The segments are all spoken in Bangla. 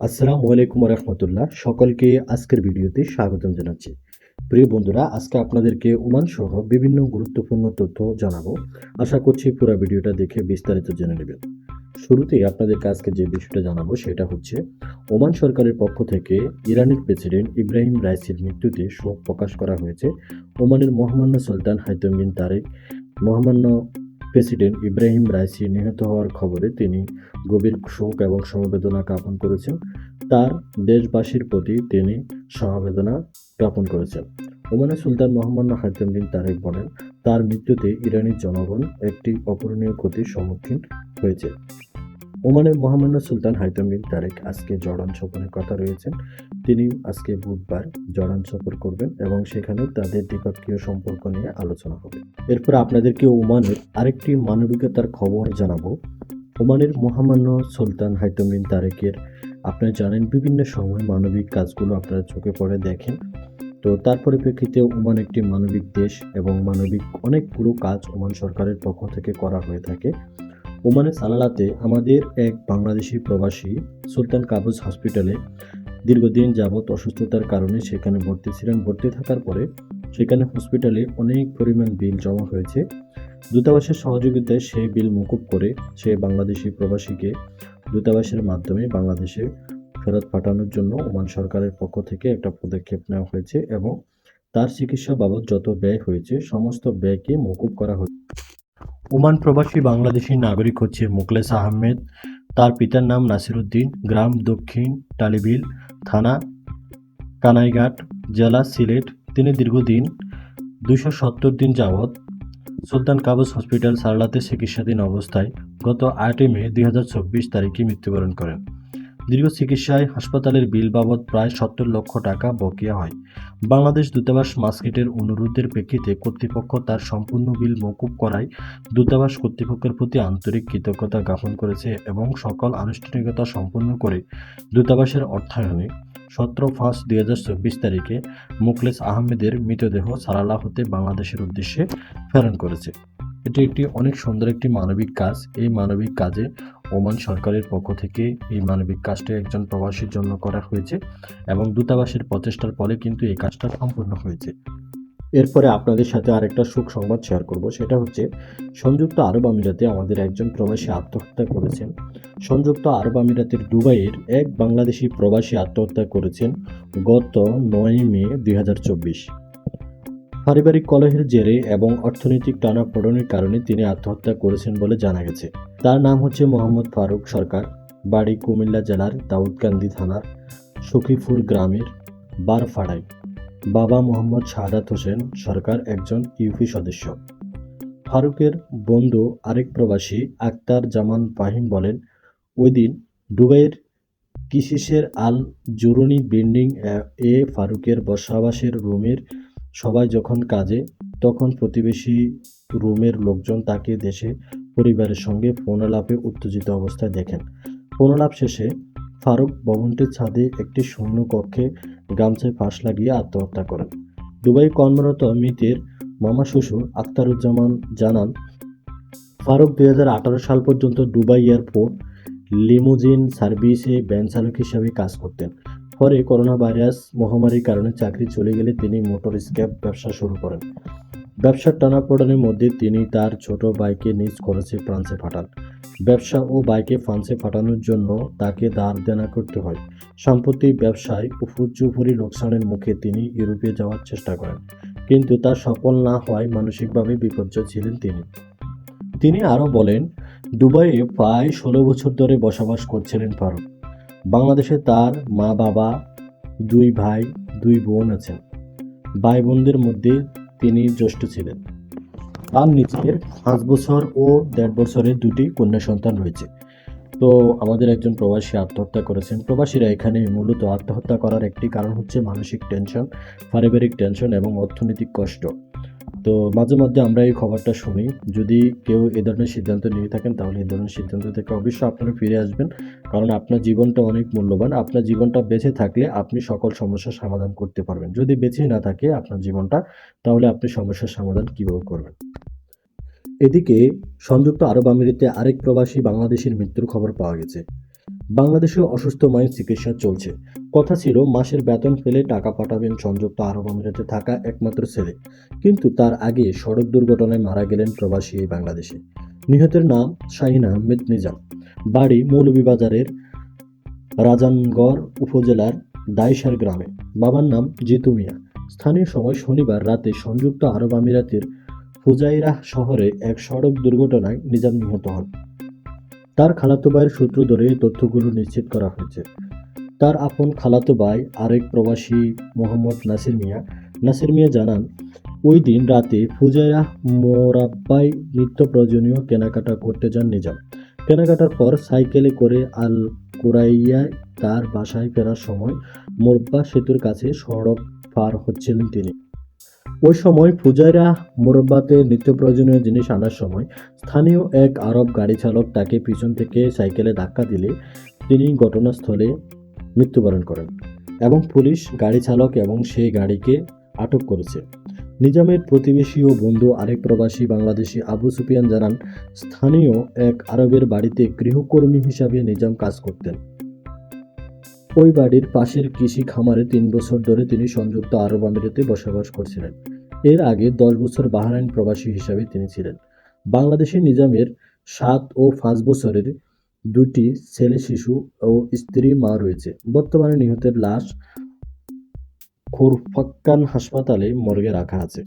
আসসালামু আলাইকুম রহমতুল্লাহ সকলকে আজকের ভিডিওতে স্বাগতম জানাচ্ছি। প্রিয় বন্ধুরা, আজকে আপনাদেরকে ওমান সহ বিভিন্ন গুরুত্বপূর্ণ তথ্য জানাব। আশা করছি পুরো ভিডিওটা দেখে বিস্তারিত জেনে নেবেন। শুরুতেই আপনাদেরকে আজকে যে বিষয়টা জানাব, সেটা হচ্ছে, ওমান সরকারের পক্ষ থেকে ইরানের প্রেসিডেন্ট ইব্রাহিম রাইসির মৃত্যুতে শোক প্রকাশ করা হয়েছে। ওমানের মহামান্য সুলতান হাইতম বিন তারেক, মহামান্য প্রেসিডেন্ট ইব্রাহিম রাইসি নিহত হওয়ার খবরে তিনি গভীর শোক এবং সমবেদনা জ্ঞাপন করেছেন। তার দেশবাসীর প্রতি তিনি সমবেদনা জ্ঞাপন করেছেন। ওমানে সুলতান মোহাম্মদ বিন তারেক বলেন, তার মৃত্যুতে ইরানি জনগণ একটি অপূরণীয় ক্ষতির সম্মুখীন হয়েছে। ওমানের মহামান্য সুলতান হাইতাম বিন তারেক আজকে জর্ডান সফরের কথা রয়েছেন। তিনি আজকে বুধবার জর্ডান সফর করবেন এবং সেখানে তাদের দ্বিপাক্ষীয় সম্পর্ক নিয়ে আলোচনা হবে। এরপর আপনাদেরকে ওমানের আরেকটি মানবিকতার খবর জানাব। ওমানের মহামান্য সুলতান হাইতাম বিন তারেকের, আপনারা জানেন বিভিন্ন সময় মানবিক কাজগুলো আপনারা চোখে পড়ে দেখেন। তো তার পরিপ্রেক্ষিতে ওমান একটি মানবিক দেশ এবং মানবিক অনেকগুলো কাজ ওমান সরকারের পক্ষ থেকে করা হয়ে থাকে। ওমানের সালালাতে আমাদের এক বাংলাদেশি প্রবাসী সুলতান কাবুজ হসপিটালে দীর্ঘদিন যাবৎ অসুস্থতার কারণে সেখানে ভর্তি ছিলেন। ভর্তি থাকার পরে সেখানে হসপিটালে অনেক পরিমাণ বিল জমা হয়েছে। দূতাবাসের সহযোগিতায় সেই বিল মুকুব করে সে বাংলাদেশি প্রবাসীকে দূতাবাসের মাধ্যমে বাংলাদেশে ফেরত পাঠানোর জন্য ওমান সরকারের পক্ষ থেকে একটা পদক্ষেপ নেওয়া হয়েছে এবং তার চিকিৎসা বাবদ যত ব্যয় হয়েছে, সমস্ত ব্যয়কে মকুব করা হয়েছে। ওমান প্রবাসী বাংলাদেশি নাগরিক হচ্ছে মুকলেস আহমেদ। তার পিতার নাম নাসিরুদ্দিন। গ্রাম দক্ষিণ টালিবিল থানা কানাইঘাট জেলা সিলেট। তিনি দীর্ঘদিন দুশো সত্তর দিন যাবৎ সুলতান কাবুস হসপিটাল সারলাতে চিকিৎসাধীন অবস্থায় গত আটই মে দুই হাজার চব্বিশ তারিখে মৃত্যুবরণ করেন। দীর্ঘ চিকিৎসায় হাসপাতালের বিল বাবদ প্রায় সত্তর লক্ষ টাকা বকেয়া হয়। বাংলাদেশ দূতাবাস মাস্কেটের অনুরোধের প্রেক্ষিতে কর্তৃপক্ষ তার সম্পূর্ণ বিল মকুব করায় দূতাবাস কর্তৃপক্ষের প্রতি আন্তরিক কৃতজ্ঞতা জ্ঞাপন করেছে এবং সকল আনুষ্ঠানিকতা সম্পন্ন করে দূতাবাসের অর্থায়নে সতেরো পাঁচ দুই হাজার চব্বিশ তারিখে মুকলেস আহমেদের মৃতদেহ সারালা হতে বাংলাদেশের উদ্দেশ্যে প্রেরণ করেছে। এটি একটি অনেক সুন্দর একটি মানবিক কাজ। এই মানবিক কাজে ওমান সরকারের পক্ষ থেকে এই মানবিক কাজটি একজন প্রবাসীর জন্য করা হয়েছে এবং দূতাবাসের প্রচেষ্টার ফলে কিন্তু এই কাজটা সম্পূর্ণ হয়েছে। এরপরে আপনাদের সাথে আরেকটা সুখ সংবাদ শেয়ার করব। সেটা হচ্ছে, সংযুক্ত আরব আমিরাতে আমাদের একজন প্রবাসী আত্মহত্যা করেছেন। সংযুক্ত আরব আমিরাতের দুবাইয়ের এক বাংলাদেশি প্রবাসী আত্মহত্যা করেছেন গত নয় মে দুই হাজার চব্বিশ। পারিবারিক কলহের জেরে এবং অর্থনৈতিক টানাপোড়েনের কারণে তিনি আত্মহত্যা করেছেন বলে জানা গেছে। তার নাম হচ্ছে মোহাম্মদ ফারুক সরকার, বাড়ি কুমিল্লা জেলার দাউদকান্দি থানার সখীপুর গ্রামের বারফাড়াই বাবা মোহাম্মদ শাহাদাত হোসেন সরকার একজন ইউপি সদস্য। ফারুকের বন্ধু আরেক প্রবাসী আক্তার জামান ফাহিম বলেন, ওই দিন দুবাইয়ের কিসিসের আল জুরুনি বিল্ডিং এ ফারুকের বসবাসের রুমের সবাই যখন কাজে, তখন প্রতিবেশী রুমের লোকজন তাকে দেশে, পরিবারের সঙ্গে ফোনালাপে উত্তেজিত অবস্থায় দেখেন। ফোনালাপ শেষে ফারুক ভবনটির ছাদে একটি শূন্য কক্ষে গামছায় ফাঁস লাগিয়ে আত্মহত্যা করেন। দুবাই কর্মরত মৃতের মামা শ্বশুর আখতারুজ্জামান জানান, ফারুক দুই হাজার আঠারো সাল পর্যন্ত দুবাই এয়ারপোর্ট লিমোজিন সার্ভিসে ভ্যান চালক হিসাবে কাজ করতেন। পরে করোনা ভাইরাস মহামারীর কারণে চাকরি চলে গেলে তিনি মোটর স্ক্যাপ ব্যবসা শুরু করেন। ব্যবসার টানাপোড়েনের মধ্যে তিনি তার ছোট বাইকে নিজ খরচে ফ্রান্সে পাঠান। ব্যবসা ও বাইকে ফ্রান্সে পাঠানোর জন্য তাকে ধার দেনা করতে হয়। সম্প্রতি ব্যবসায় উপর্যুপরি লোকসানের মুখে তিনি ইউরোপে যাওয়ার চেষ্টা করেন। কিন্তু তা সফল না হওয়ায় মানসিকভাবে বিপর্যয় ছিলেন তিনি। তিনি আরও বলেন, দুবাইয়ে প্রায় ষোলো বছর ধরে বসবাস করছিলেন ফারুক বাংলাদেশে তার মা বাবা, দুই ভাই, দুই বোন আছেন। ভাই বোনদের মধ্যে তিনি জ্যেষ্ঠ ছিলেন। তার নিচের পাঁচ বছর ও দেড় বছরের দুটি কন্যা সন্তান রয়েছে। তো আমাদের একজন প্রবাসী আত্মহত্যা করেছেন। প্রবাসীরা এখানে মূলত আত্মহত্যা করার একটি কারণ হচ্ছে মানসিক টেনশন, পারিবারিক টেনশন এবং অর্থনৈতিক কষ্ট। তো মাঝে মধ্যে আমরা এই খবরটা শুনি। যদি কেউ এ ধরনের সিদ্ধান্ত নিয়ে থাকেন, তাহলে এই ধরনের সিদ্ধান্ত থেকে অবশ্যই আপনারা ফিরে আসবেন। কারণ আপনার জীবনটা অনেক মূল্যবান। আপনার জীবনটা বেঁচে থাকলে আপনি সকল সমস্যার সমাধান করতে পারবেন। যদি বেঁচে না থাকে আপনার জীবনটা, তাহলে আপনি সমস্যার সমাধান কীভাবে করবেন? এদিকে, সংযুক্ত আরব আমিরাতে আরেক প্রবাসী বাংলাদেশের মৃত্যুর খবর পাওয়া গেছে। বাংলাদেশে অসুস্থ মায়ের চিকিৎসা চলছে। কথা ছিল, মাসের বেতন ফেলে টাকা পাঠাবেন সংযুক্ত আরব আমিরাতে থাকা একমাত্র ছেলে। কিন্তু তার আগে সড়ক দুর্ঘটনায় মারা গেলেন প্রবাসী এই বাংলাদেশে। নিহতের নাম শাহিন আহমেদ নিজাম। বাড়ি মৌলভীবাজারের রাজানগড় উপজেলার দাইসার গ্রামে। বাবার নাম জিতু মিয়া। স্থানীয় সময় শনিবার রাতে সংযুক্ত আরব আমিরাতের ফুজাইরাহ শহরে এক সড়ক দুর্ঘটনায় নিজাম নিহত হন। তার খালাতো ভাইয়ের সূত্র ধরে তথ্যগুলো নিশ্চিত করা হয়েছে। তার আপন খালাতো ভাই আরেক প্রবাসী মোহাম্মদ নাসির মিয়া। নাসির মিয়া জানান, ওই দিন রাতে ফুজাইরাহ মোরাব্বাই নিত্য প্রয়োজনীয় কেনাকাটা করতে যান নিজাম। কেনাকাটার পর সাইকেলে করে আল কুরাইয়ায় তার বাসায় ফেরার সময় মোরব্বা সেতুর কাছে সড়ক পার হচ্ছিলেন তিনি। ওই সময় ফুজাইরা মোরব্বাতে নিত্য প্রয়োজনীয় জিনিস আনার সময় স্থানীয় এক আরব গাড়ি চালক তাকে পিছন থেকে সাইকেলে ধাক্কা দিলে তিনি ঘটনাস্থলে মৃত্যুবরণ করেন এবং পুলিশ, গাড়ি চালক এবং সেই গাড়িকে আটক করেছে। নিজামের প্রতিবেশী ও বন্ধু আরেক প্রবাসী বাংলাদেশি আবু সুফিয়ান জানান, স্থানীয় এক আরবের বাড়িতে গৃহকর্মী হিসাবে নিজাম কাজ করতেন। ওই বাড়ির পাশের কৃষি খামারে তিন বছর ধরে তিনি সংযুক্ত আরব আমিরাতে বসবাস করছিলেন। এর আগে দশ বছর বাহরাইন প্রবাসী হিসাবে তিনি ছিলেন। বাংলাদেশি নিজামের সাত ও পাঁচ বছরের দুটি ছেলে, শিশু ও স্ত্রী, মা রয়েছে। বর্তমানে নিহতের লাশ খোরফাক্কান হাসপাতালে মর্গে রাখা আছে।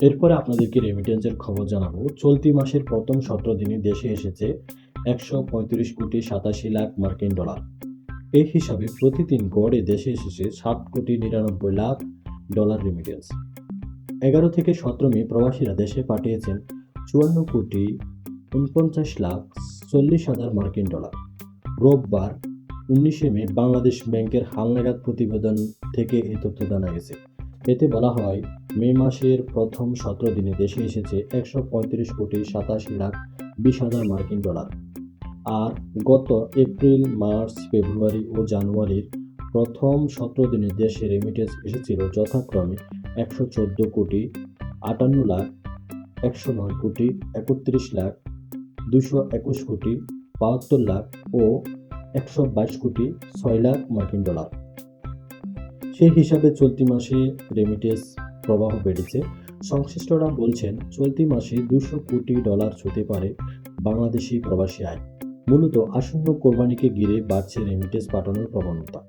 এরপরে আপনাদেরকে রেমিটেন্সের খবর জানাব। চলতি মাসের প্রথম সতেরো দিনে দেশে এসেছে একশো পঁয়ত্রিশ কোটি সাতাশি লাখ মার্কিন ডলার। এই হিসাবে প্রতিদিন গড়ে দেশে এসেছে সাত কোটি নিরানব্বই লাখ ডলার রেমিটেন্স এগারো থেকে সতেরো মে প্রবাসীরা দেশে পাঠিয়েছেন চুয়ান্ন কোটি উনপঞ্চাশ লাখ চল্লিশ হাজার মার্কিন ডলার। রোববার উনিশে মে বাংলাদেশ ব্যাংকের হালনাগাদ প্রতিবেদন থেকে এই তথ্য জানা গেছে। এতে বলা হয়, মে মাসের প্রথম সতেরো দিনে দেশে এসেছে একশো পঁয়ত্রিশ কোটি সাতাশি লাখ বিশ হাজার মার্কিন ডলার। আর গত এপ্রিল, মার্চ, ফেব্রুয়ারি ও জানুয়ারির প্রথম সতেরো দিনে দেশে রেমিটেন্স এসেছিল যথাক্রমে একশো চোদ্দ কোটি আটান্ন লাখ একশো নয় কোটি একত্রিশ লাখ দুশো একুশ কোটি বাহাত্তর লাখ ও একশো বাইশ কোটি ছয় লাখ মার্কিন ডলার। সেই হিসাবে চলতি মাসে রেমিটেন্স প্রবাহ বেড়েছে। সংশ্লিষ্টরা বলছেন, চলতি মাসে দুশো কোটি ডলার ছুঁতে পারে বাংলাদেশি প্রবাসী আয়। মূলত আসন্ন কোরবানিকে ঘিরে বাড়ছে রেমিটেন্স পাঠানোর প্রবণতা।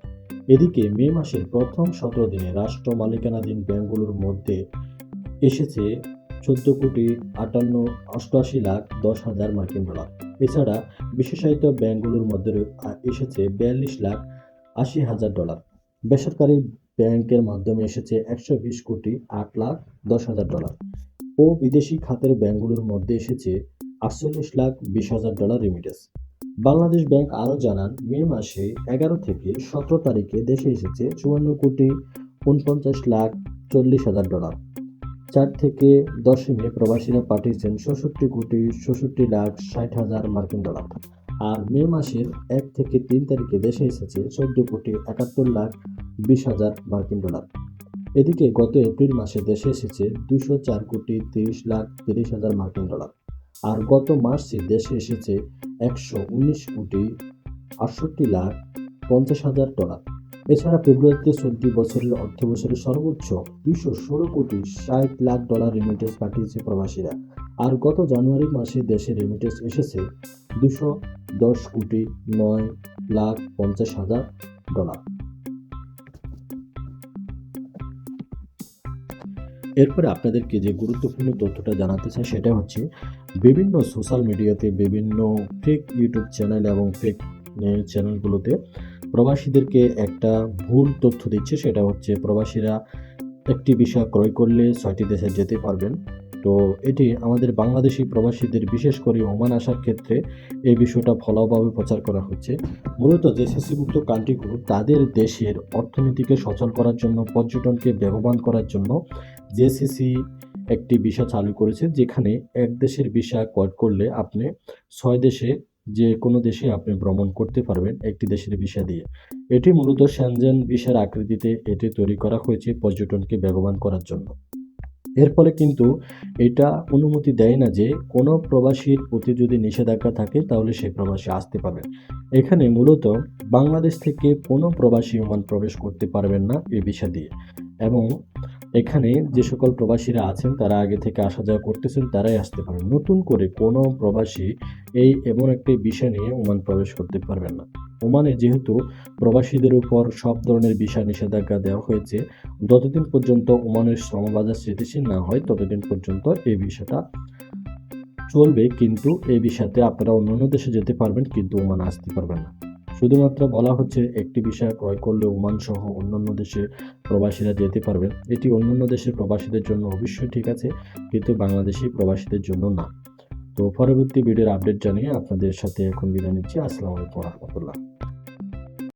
এদিকে মে মাসের প্রথম সতেরো দিনে রাষ্ট্র মালিকানাধীন ব্যাংকগুলোর মধ্যে এসেছে চোদ্দ কোটি আটান্ন, অষ্টআশি লাখ দশ হাজার মার্কিন ডলার। এছাড়া বিশেষায়িত ব্যাংকগুলোর মধ্যে এসেছে বিয়াল্লিশ লাখ আশি হাজার ডলার। বেসরকারি ব্যাংকের মাধ্যমে এসেছে একশো বিশ কোটি আট লাখ দশ হাজার ডলার। ও বিদেশি খাতের ব্যাংকগুলোর মধ্যে এসেছে আটচল্লিশ লাখ বিশ হাজার ডলার রেমিটেন্স বাংলাদেশ ব্যাংক আরও জানান, মে মাসে এগারো থেকে সতেরো তারিখে দেশে এসেছে চুয়ান্ন কোটি উনপঞ্চাশ লাখ চল্লিশ হাজার ডলার। চার থেকে দশই মে প্রবাসীরা পাঠিয়েছেন ষষট্টি কোটি ষষট্টি লাখ ষাট হাজার মার্কিন ডলার। আর মে মাসের এক থেকে তিন তারিখে দেশে এসেছে চোদ্দ কোটি একাত্তর লাখ বিশ হাজার মার্কিন ডলার। এদিকে গত এপ্রিল মাসে দেশে এসেছে দুশো চার কোটি তিরিশ লাখ তিরিশ হাজার মার্কিন ডলার। আর গত মার্চে দেশে এসেছে একশো উনিশ কোটি আটষট্টি লাখ পঞ্চাশ হাজার ডলার। এছাড়া ফেব্রুয়ারিতে চলতি বছরের অর্থ বছরের সর্বোচ্চ দুইশো ষোলো কোটি ষাট লাখ ডলার রেমিটেন্স পাঠিয়েছে প্রবাসীরা। আর গত জানুয়ারি মাসে দেশে রেমিটেন্স এসেছে দুশো দশ কোটি নয় লাখ পঞ্চাশ হাজার ডলার। এরপরে আপনাদেরকে যে গুরুত্বপূর্ণ তথ্যটা জানাতে চাই সেটা হচ্ছে বিভিন্ন সোশ্যাল মিডিয়াতে বিভিন্ন ফেক ইউটিউব চ্যানেল এবং ফেক চ্যানেলগুলোতে প্রবাসীদেরকে একটা ভুল তথ্য দিচ্ছে, সেটা হচ্ছে প্রবাসীরা একটি বিষয় ক্রয় করলে ছয়টি দেশে যেতে পারবেন। তো এটি আমাদের বাংলাদেশি প্রবাসীদের, বিশেষ করে ওমান আসার ক্ষেত্রে এই বিষয়টা ফলাভাবে প্রচার করা হচ্ছে। মূলত জেসিসিভুক্ত কান্ট্রিগুলো তাদের দেশের অর্থনীতিকে সচল করার জন্য, পর্যটনকে বেগবান করার জন্য জেসিসি একটি ভিসা চালু করেছে, যেখানে এক দেশের ভিসা ক্রয় করলে আপনি ছয় দেশে যে কোনো দেশে আপনি ভ্রমণ করতে পারবেন একটি দেশের ভিসা দিয়ে। এটি মূলত শ্যানজেন ভিসার আকৃতিতে এটি তৈরি করা হয়েছে পর্যটনকে বেগবান করার জন্য। এর ফলে কিন্তু এটা অনুমতি দেয় না যে কোনো প্রবাসীর প্রতি যদি নিষেধাজ্ঞা থাকে তাহলে সেই প্রবাসী আসতে পারবে। এখানে মূলত বাংলাদেশ থেকে কোনো প্রবাসী ওমান প্রবেশ করতে পারবেন না এই ভিসা দিয়ে। এবং এখানে যে সকল প্রবাসীরা আছেন, তারা আগে থেকে আসা যাওয়া করতেছেন, তারাই আসতে পারবেন। নতুন করে কোনো প্রবাসী এই এমন একটি বিষয় নিয়ে ওমান প্রবেশ করতে পারবেন না। ওমানে যেহেতু প্রবাসীদের উপর সব ধরনের বিষয় নিষেধাজ্ঞা দেওয়া হয়েছে, যতদিন পর্যন্ত ওমানের শ্রমবাজার স্থিতিশীল না হয়, ততদিন পর্যন্ত এই বিষয়টা চলবে। কিন্তু এই বিষয়তে আপনারা অন্যান্য দেশে যেতে পারবেন, কিন্তু ওমান আসতে পারবেন না। শুধুমাত্র বলা হচ্ছে একটি বিষয় ক্রয় করলে ওমান সহ অন্যান্য দেশে প্রবাসীরা যেতে পারবেন এটি অন্যান্য দেশের প্রবাসীদের জন্য অবশ্যই ঠিক আছে, কিন্তু বাংলাদেশি প্রবাসীদের জন্য না। তো পরবর্তী ভিডিওর আপডেট জানিয়ে আপনাদের সাথে এখন বিদায় নিচ্ছি। আসসালামু আলাইকুম রহমতুল্লাহ।